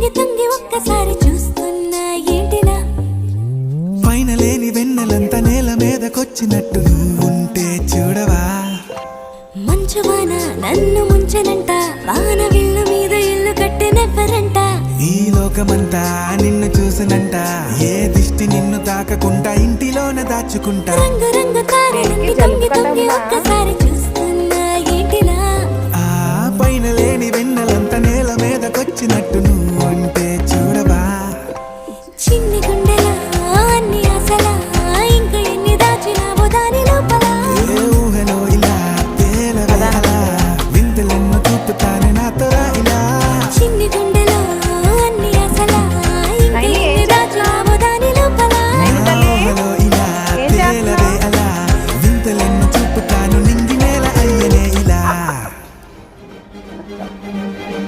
తొంగి తొంగి ఒక్కసారి చూస్తున్నా ఏంటినా? పైన లేని వెన్నెలంత నేల మీదకొచ్చినట్టు ఉంటే చూడవా? మంచు వాన నన్ను ముంచనంట వాన విల్లు మీద ఇల్లు కట్టెనెవ్వరంట ఈ లోకమంతా నిన్ను చూసనంట ఏ దిష్టి నిన్ను తాకకుండా ఇంటిలోన దాచుకుంటా? రంగు రంగు తారలన్నీ తొంగి తొంగి ఒక్కసారి చూస్తున్నా ఏంటినా? ఆ పైన లేని వెన్నెలంత నేల మీదకొచ్చినట్టు Música